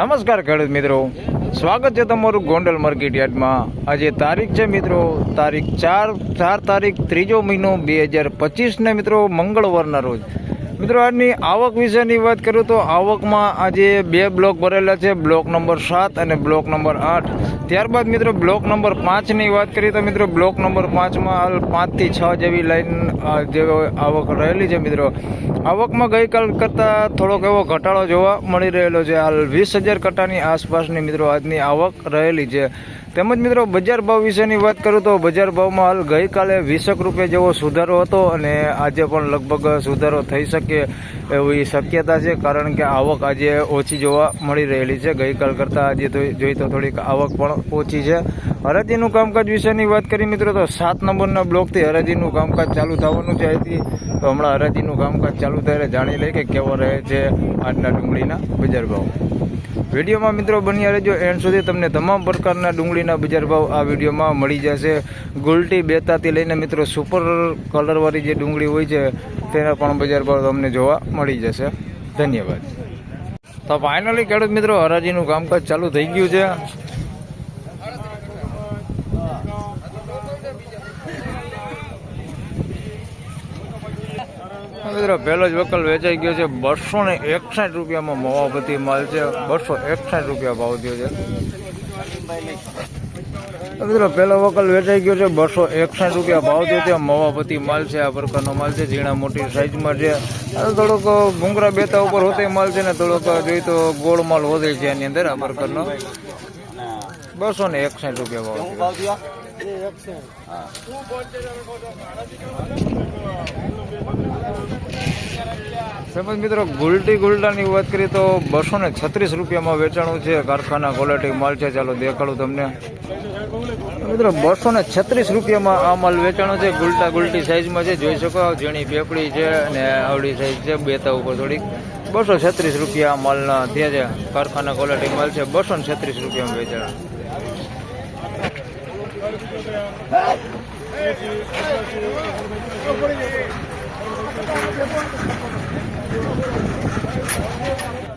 નમસ્કાર ખેડૂત મિત્રો. સ્વાગત છે તમારું ગોંડલ માર્કેટ યાર્ડમાં. આજે તારીખ છે મિત્રો, તારીખ ચાર ચાર તારીખ ત્રીજો મહિનો બે હજાર પચીસને મિત્રો મંગળવારના રોજ. મિત્રો આજની આવક વિશેની વાત કરું તો આવકમાં આજે બે બ્લોક ભરેલા છે. બ્લોક નંબર સાત અને બ્લોક નંબર આઠ. ત્યારબાદ મિત્રો બ્લોક નંબર પાંચની વાત કરીએ તો મિત્રો બ્લોક નંબર પાંચમાં હાલ પાંચથી છ જેવી લાઈન અ, જે આવક રહેલી છે મિત્રો. આવકમાં ગઈકાલ કરતાં થોડોક એવો ઘટાડો જોવા મળી રહેલો છે. હાલ વીસ હજાર કટ્ટાની આસપાસની મિત્રો આજની આવક રહેલી છે. તેમજ મિત્રો, બજાર ભાવ વિશેની વાત કરું તો બજાર ભાવમાં હાલ ગઈકાલે વીસક રૂપિયા જેવો સુધારો હતો અને આજે પણ લગભગ સુધારો થઈ શકે એવી શક્યતા છે, કારણ કે આવક આજે ઓછી જોવા મળી રહેલી છે. ગઈકાલ કરતાં આજે તો જોઈએ તો થોડીક આવક પણ ઓછી છે. હરાજીનું કામકાજ વિશેની વાત કરી મિત્રો, તો સાત નંબરના બ્લોકથી હરાજીનું કામકાજ ચાલુ થવાનું છે. અહીંથી તો હમણાં હરાજીનું કામકાજ ચાલુ થાય જાણી લઈએ કે કેવો રહે છે આજના ડુંગળીના બજાર ભાવ. વિડીયોમાં મિત્રો બન્યા રહેજો. એન્ડ સુધી તમને તમામ પ્રકારના ડુંગળીના બજાર ભાવ આ વિડીયોમાં મળી જશે. ગુલટી બેતાથી લઈને મિત્રો સુપર કલરવાળી જે ડુંગળી હોય છે, તેના પણ બજાર ભાવ તમને જોવા મળી જશે. ધન્યવાદ. તો ફાઇનલી ખેડૂત મિત્રો, હરાજીનું કામકાજ ચાલુ થઈ ગયું છે. મિત્રો, પહેલો જ વકલ વેચાઈ ગયો છે. બસો ને એકસાઠ રૂપિયામાં મવાપતિ માલ છે. બસો એકસાઠ રૂપિયા ભાવ થયો છે. મિત્રો, પહેલો વકલ વેચાઈ ગયો છે. બસો એકસાઠ રૂપિયા ભાવ થયો છે. મવાપતિ માલ છે. આ પ્રકારનો માલ છે. ઝીણા મોટી સાઈઝમાં છે. થોડોક ભૂંગરા બેતા ઉપર હોતે માલ છે ને, થોડોક જોઈ તો ગોળ માલ વધે છે એની અંદર આ પ્રકારનો. બસો ને એકસાઠ રૂપિયા ભાવ થયો તેમજ મિત્રો, ગુલટી ગુલડાની વાત કરીએ તો બસો ને છત્રીસ રૂપિયામાં વેચાણું છે. કારખાના ક્વોલિટી માલ છે. ચાલો દેખાડું તમને. મિત્રો, બસો ને છત્રીસ રૂપિયામાં આ માલ વેચાણો છે. ગુલટા ગુલટી સાઈઝમાં છે. જોઈ શકો ઝીણી પેપડી છે અને આવડી સાઈઝ છે. બેતા ઉપર થોડીક. બસો છત્રીસ રૂપિયા માલના થયા છે. કારખાના ક્વોલિટી માલ છે. બસો ને છત્રીસ રૂપિયામાં વેચાણ.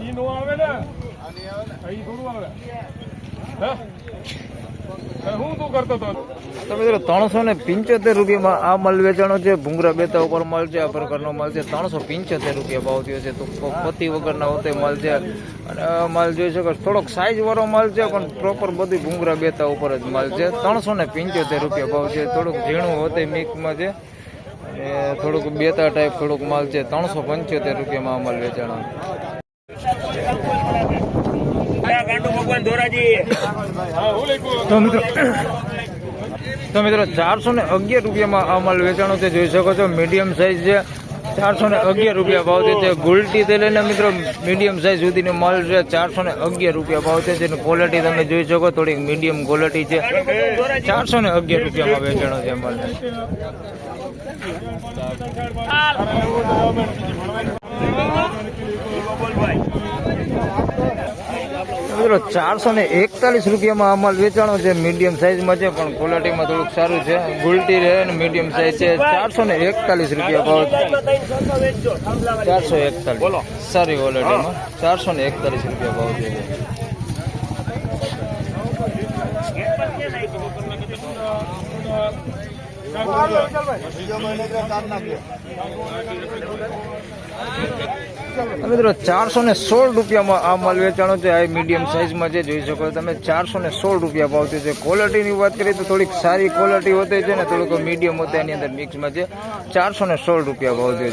ઈ નો આવે ને ઈ થોડું આવે હે? હે, હું તું કરતો હતો? તો મિત્રો ત્રણસો ને પંચોતેર રૂપિયામાં આ માલ વેચાણો છે ભૂંગરા બેતા ઉપર માલ છે આ પ્રકારનો માલ છે. ત્રણસો પંચોતેર રૂપિયા ભાવ થયો છે તો પતિ વગરના હોતે માલ છે. અને માલ જોઈ શકો થોડોક સાઈઝ વાળો માલ છે પણ પ્રોપર બધી ભૂંગરા બેતા ઉપર જ માલ છે. ત્રણસો ને પંચોતેર રૂપિયા ભાવ છે થોડુંક ઝીણું હોતે મિક્સમાં છે. અને થોડુંક બેતા ટાઈપ થોડુંક માલ છે ત્રણસો પંચોતેર રૂપિયામાં આ માલ વેચાણો હા હું લખ્યું તો મિત્રો તો મિત્રો ચારસો ને અગિયાર રૂપિયામાં આ માલ વેચાણો તે જોઈ શકો છો મીડિયમ સાઈઝ છે. ચારસો ને અગિયાર રૂપિયા ભાવ છે તે ગુલટી તે લઈને મિત્રો મીડિયમ સાઈઝ સુધીનો માલ છે ચારસો ને અગિયાર રૂપિયા ભાવ છે જેની ક્વોલિટી તમે જોઈ શકો થોડીક મીડિયમ ક્વોલિટી છે. ચારસો ને અગિયાર રૂપિયામાં વેચાણો છે માલ. મિત્રો ચારસો ને એકતાલીસ રૂપિયામાં આ વેચાણો છે. મીડિયમ સાઈઝમાં છે પણ ક્વોલિટીમાં થોડુંક સારું છે. ગુલટી રહે ને મીડિયમ સાઈઝ છે. ચારસો ને એકતાલીસ રૂપિયા ભાવ ચારસો એકતાલીસ. બોલો. સારી ક્વોલિટીમાં ચારસો ને એકતાલીસ રૂપિયા ભાવ છે. મિત્રો ચારસો ને સોળ રૂપિયામાં આ માલ વેચાણો છે. આ મીડિયમ સાઈઝમાં જે જોઈ શકો તમે, ચારસો ને સોળ રૂપિયા ભાવ છે. ક્વોલિટીની વાત કરીએ તો થોડીક સારી ક્વોલિટી હોતી છે ને થોડુંક મીડિયમ હોતા એની અંદર મિક્સમાં છે. ચારસો ને સોળ રૂપિયા ભાવ છે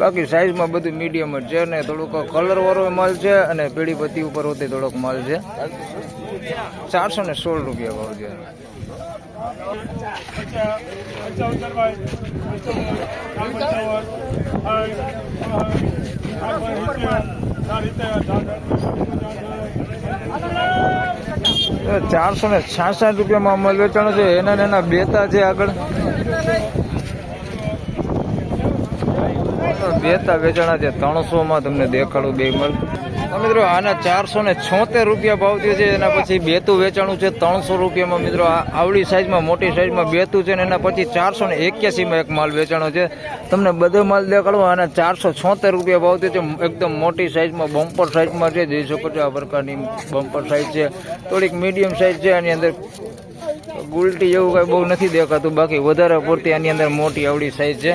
બાકી સાઈઝમાં બધું મીડિયમ જ છે ને થોડુંક કલર વાળો માલ છે અને પીળી પત્તી ઉપર હોતે થોડોક માલ છે. ચારસો ને સોળ રૂપિયા ભાવ છે. પંચાવન ચારસો ને છાસઠ રૂપિયામાં અમલ વેચાણો છે. એના એના બેતા છે આગળ. બેતા વેચાણા છે ત્રણસો માં તમને દેખાડું બે મલ. મિત્રો, આના ચારસો ને છોતેર રૂપિયા ભાવ છે, એના પછી બેતું વેચાણું છે, ત્રણસો રૂપિયામાં મિત્રો આવડી સાઈઝમાં મોટી સાઈઝમાં બેતું છે, ને એના પછી ચારસો ને એક્યાસીમાં એક માલ વેચાણો છે. તમને બધો માલ દેખાડો, આના ચારસો છોતેર રૂપિયા ભાવ છે, એકદમ મોટી સાઈઝમાં બમ્પર સાઈઝમાં છે જોઈ શકો છો આ પ્રકારની બમ્પર સાઈઝ છે, થોડીક મીડિયમ સાઈઝ છે, આની અંદર ગુલટી એવું કાંઈ બહુ નથી દેખાતું, બાકી વધારે પૂરતી આની અંદર મોટી આવડી સાઈઝ છે.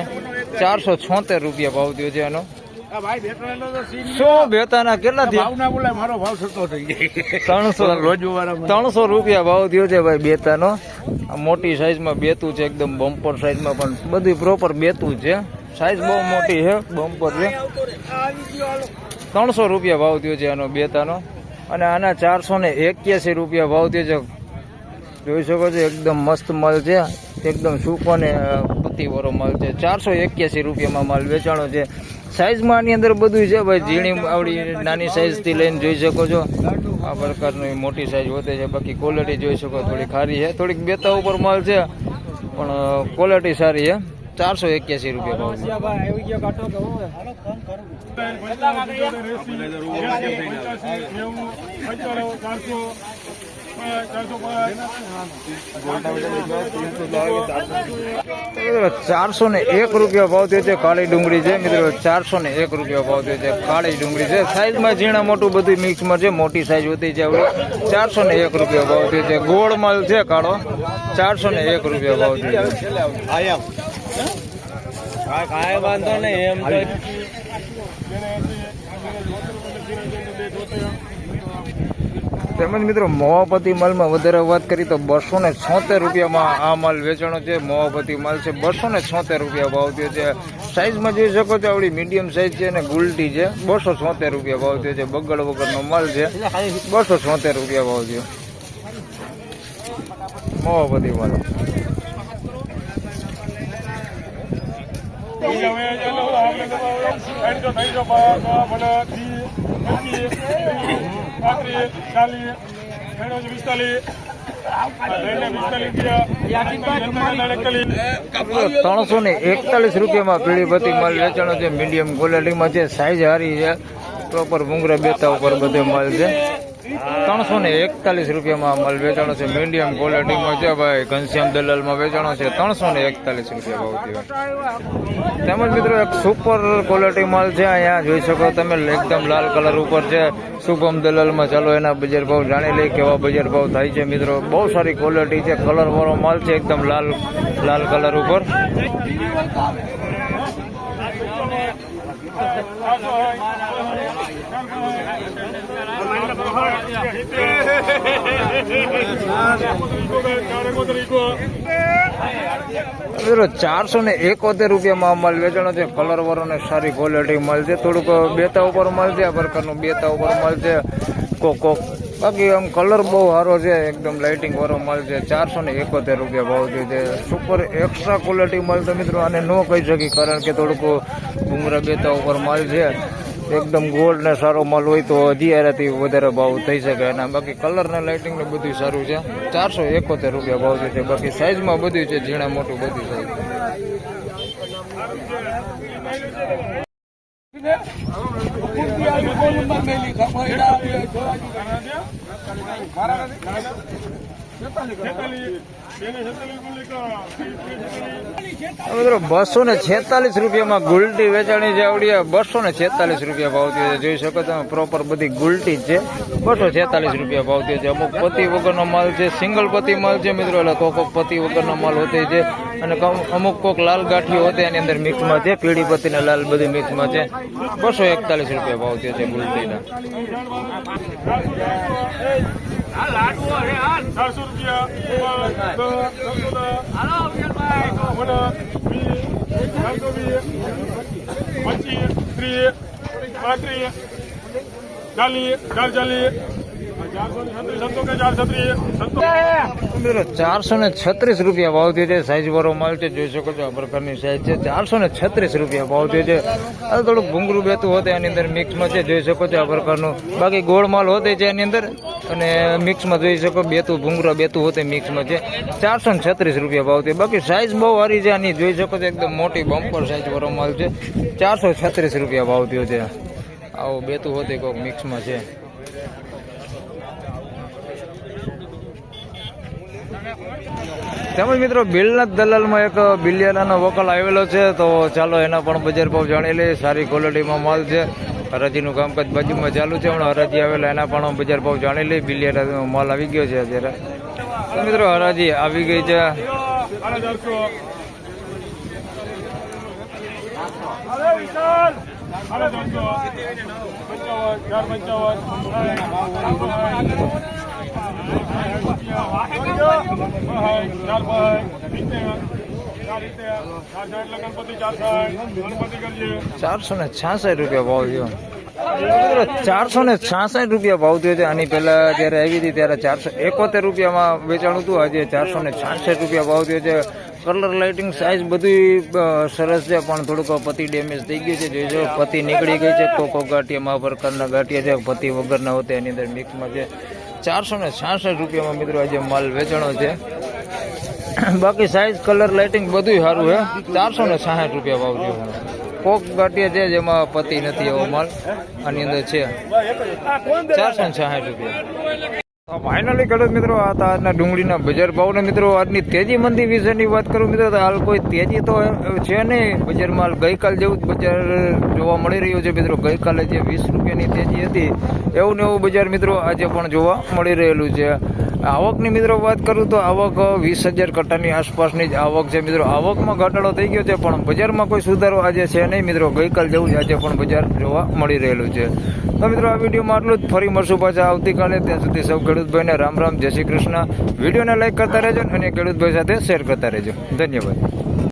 ચારસો છોતેર રૂપિયા ભાવ થયો છે એનો. શું બેતાના કેટલા ત્રણસો રૂપિયા ભાવ થયો છે ભાઈ બેતાનો. મોટી સાઈઝમાં બેતું છે એકદમ બમ્પર સાઈઝમાં પણ બધી પ્રોપર બેતું છે. સાઈઝ બહુ મોટી છે બમ્પર છે. ત્રણસો રૂપિયા ભાવ થયો છે આનો બેતાનો. અને આના ચારસો ને એક્યાસી રૂપિયા ભાવ થયો છે. જોઈ શકો છો એકદમ મસ્ત મલ છે. એકદમ સૂકો ને પત્તીવાળો માલ છે. ચારસો એક્યાસી રૂપિયામાં માલ વેચાણો છે. સાઈઝમાં આની અંદર બધું છે ભાઈ. ઝીણી આવડી નાની સાઈઝથી લઈને જોઈ શકો છો. આ પ્રકારની મોટી સાઈઝ હોતે છે. બાકી ક્વોલિટી જોઈ શકો. થોડી ખારી છે. થોડીક બેતા ઉપર માલ છે. પણ ક્વોલિટી સારી છે. ચારસો એક્યાસી રૂપિયા ભાવ ચારસો ને એક રૂપિયા ભાવ થયો છે કાળી ડુંગળી છે. મિત્રો ચારસો ને એક રૂપિયા ભાવ થયો છે કાળી ડુંગળી છે. સાઈઝમાં ઝીણા મોટું બધું મિક્સમાં છે, મોટી સાઈઝ હોતી છે આવડે ચારસો ને એક રૂપિયા ભાવ થયો છે. ગોળ માલ છે કાળો. ચારસો ને એક રૂપિયા ભાવ થયો છે. કાંઈ વાંધો નહીં, એમ તેમજ મિત્રો મોહપતિ માલમાં વધારે વાત કરી તો બસો ને છોતેર રૂપિયામાં આ માલ વેચાણો છે. મોવાપતિ માલ છે, બસો ને છોતેર રૂપિયા ભાવ થયો છે. સાઈઝમાં જોઈ શકો છો, આવડી મીડિયમ સાઈઝ છે અને ગુલટી છે. બસો છોતેર રૂપિયા ભાવ થયો છે. બગડ વગરનો માલ છે. બસો છોતેર રૂપિયા ભાવ થયો. મોવાપતિ માલ. ત્રણસો ને એકતાલીસ રૂપિયામાં પીળી બધી માલ વેચાણો છે. મીડિયમ ક્વોલિટીમાં છે. સાઈઝ હારી છે. પ્રોપર ભૂંગરા બેતા ઉપર બધે માલ છે. ત્રણસો ને એકતાલીસ રૂપિયામાં માલ વેચાણો છે. મીડિયમ ક્વોલિટીમાં છે ભાઈ. ઘનશ્યામ દલાલમાં વેચાણો છે. ત્રણસો ને એકતાલીસ રૂપિયા ભાવ તેમજ મિત્રો એક સુપર ક્વોલિટી માલ છે અહીંયા. જોઈ શકો તમે એકદમ લાલ કલર ઉપર છે. શુભમ દલાલમાં ચાલો એના બજાર ભાવ જાણી લઈએ કેવા બજાર ભાવ થાય છે મિત્રો. બહુ સારી ક્વોલિટી છે. કલર વાળો માલ છે. એકદમ લાલ લાલ કલર ઉપર. મિત્રો ચારસો ને એકોતેર રૂપિયામાં માલ વેચાણો છે. કલર વાળો ને સારી ક્વોલિટી મળશે. થોડુંક બેતા ઉપર મળશે, આ પ્રકારનું બેતા ઉપર છે કોક કોક. બાકી આમ કલર બહુ સારો છે, એકદમ લાઇટિંગ વાળો માલ છે. ચારસો ને એકોતેર રૂપિયા ભાવ થયો છે. સુપર એક્સ્ટ્રા ક્વોલિટી માલ તો મિત્રો, આને ન કહી શકી, કારણ કે થોડુંક ઉમરા બેતા ઉપર માલ છે. એકદમ ગોલ્ડ ને સારો માલ હોય તો હજી વધારે ભાવ થઈ શકે. અને બાકી કલર ને લાઇટિંગ ને બધું સારું છે. ચારસો એકોતેર રૂપિયા ભાવ છે. બાકી સાઈઝમાં બધું છે, ઝીણા મોટું બધું સાઈઝ મારા મિત્રો બસો ને છેતાલીસ રૂપિયામાં ગુલટી વેચાણી જે આવડી. બસો ને છેતાલીસ રૂપિયા ભાવતી છે. જોઈ શકો તમે પ્રોપર બધી ગુલટી છે. બસો છેતાલીસ રૂપિયા ભાવતી છે. અમુક પતિ વગરનો માલ છે, સિંગલ પતિ માલ છે મિત્રો. એટલે કોક કોક પતિ વગરનો માલ હોતે છે. અને અમુક કોક લાલ ગાંઠીઓ હોતે, એની અંદર મિક્સમાં છે. પીળી પતિ ને લાલ બધી મિક્સમાં છે. બસો એકતાલીસ રૂપિયા ભાવતી છે ગુલટીના. ચારસો રૂપિયા પચીસ ત્રીસ પાંત્રીસ ચાલીસ ચાર ચાલીસ ચારસો ને છત્રીસ રૂપિયા ભાવ થયો છે. સાઈઝ વાળો માલ છે. જોઈ શકો છો આ પ્રકારની સાઈઝ છે. ચારસો ને છત્રીસ રૂપિયા ભાવ થયો છે. આ થોડુંક ભૂંગરું બેતું હોતે એની અંદર મિક્સમાં છે. જોઈ શકો છો આ પ્રકારનું. બાકી ગોળ માલ હોત છે એની અંદર. અને મિક્સમાં જોઈ શકો બેતું ભૂંગરા બેતું હોતે મિક્સમાં છે. ચારસો ને છત્રીસ રૂપિયા ભાવ થયો. બાકી સાઈઝ બહુ સારી છે આની. જોઈ શકો છો એકદમ મોટી બમ્પર સાઈઝ વાળો માલ છે. ચારસો છત્રીસ રૂપિયા ભાવ થયો છે. આવો બેતું હોત કોઈક મિક્સમાં છે. તેમજ મિત્રો બિલના દલાલમાં એક બિલિયાનાનો વકલ આવેલો છે, તો ચાલો એના પણ બજાર ભાવ જાણી લઈએ. સારી ક્વોલિટીમાં માલ છે. હરાજીનું કામકાજ બાજુમાં ચાલુ છે, હમણાં હરાજી આવેલા, એના પણ બજાર ભાવ જાણી લઈએ. બિલિયાના માલ આવી ગયો છે અત્યારે. મિત્રો, હરાજી આવી ગઈ છે. ચારસો ને છાસઠ રૂપિયા ભાવ થયો. ચારસો ને છાસઠ રૂપિયા ભાવ થયો છે. આની પહેલા જ્યારે આવી હતી ત્યારે ચારસો એકોતેર રૂપિયામાં વેચાણ હતું. આજે ચારસો ને છાસઠ રૂપિયા ભાવ થયો છે. કલર લાઇટિંગ સાઇઝ બધું સરસ છે, પણ થોડુંક પતિ ડેમેજ થઈ ગયું છે. જોઈજો પતિ નીકળી ગઈ છે કોકો ગાંઠિયામાં આ પ્રકારના ગાંઠિયા છે. પતિ વગરના હોતા એની અંદર મિક્સમાં છે. ચારસો ને છાસઠ રૂપિયામાં મિત્રો આજે માલ વેચાણો છે. બાકી સાઇઝ કલર લાઇટિંગ બધું સારું છે ચારસો ને સાઠ રૂપિયા ભાવ થયો. કોક ગાંઠિયા છે જેમાં પતિ નથી એવો માલ. આની અંદર છે. ચારસો ને સાઠ રૂપિયા. ફાઇનલી ખેડૂત મિત્રો, આ હતા આજના ડુંગળીના બજાર ભાવને મિત્રો, આજની તેજી મંદી વિશેની વાત કરું મિત્રો, તો હાલ કોઈ તેજી તો છે નહીં. બજારમાં હાલ ગઈકાલ જેવું જ બજાર જોવા મળી રહ્યું છે મિત્રો. ગઈકાલે જે વીસ રૂપિયાની તેજી હતી, એવું ને એવું બજાર મિત્રો આજે પણ જોવા મળી રહેલું છે. આવકની મિત્રો વાત કરું તો આવક વીસ હજાર કટ્ટાની આસપાસની જ આવક છે મિત્રો. આવકમાં ઘટાડો થઈ ગયો છે, પણ બજારમાં કોઈ સુધારો આજે છે નહીં મિત્રો. ગઈકાલ જેવું જ આજે પણ બજાર જોવા મળી રહેલું છે. તો મિત્રો, આ વિડીયોમાં આટલું જ. ફરી મળશું પાછા આવતીકાલે. ત્યાં સુધી સૌ ખેડૂતભાઈને રામ રામ, જય શ્રી કૃષ્ણ. વિડીયોને લાઈક કરતા રહેજો અને ખેડૂતભાઈ સાથે શેર કરતા રહેજો. ધન્યવાદ.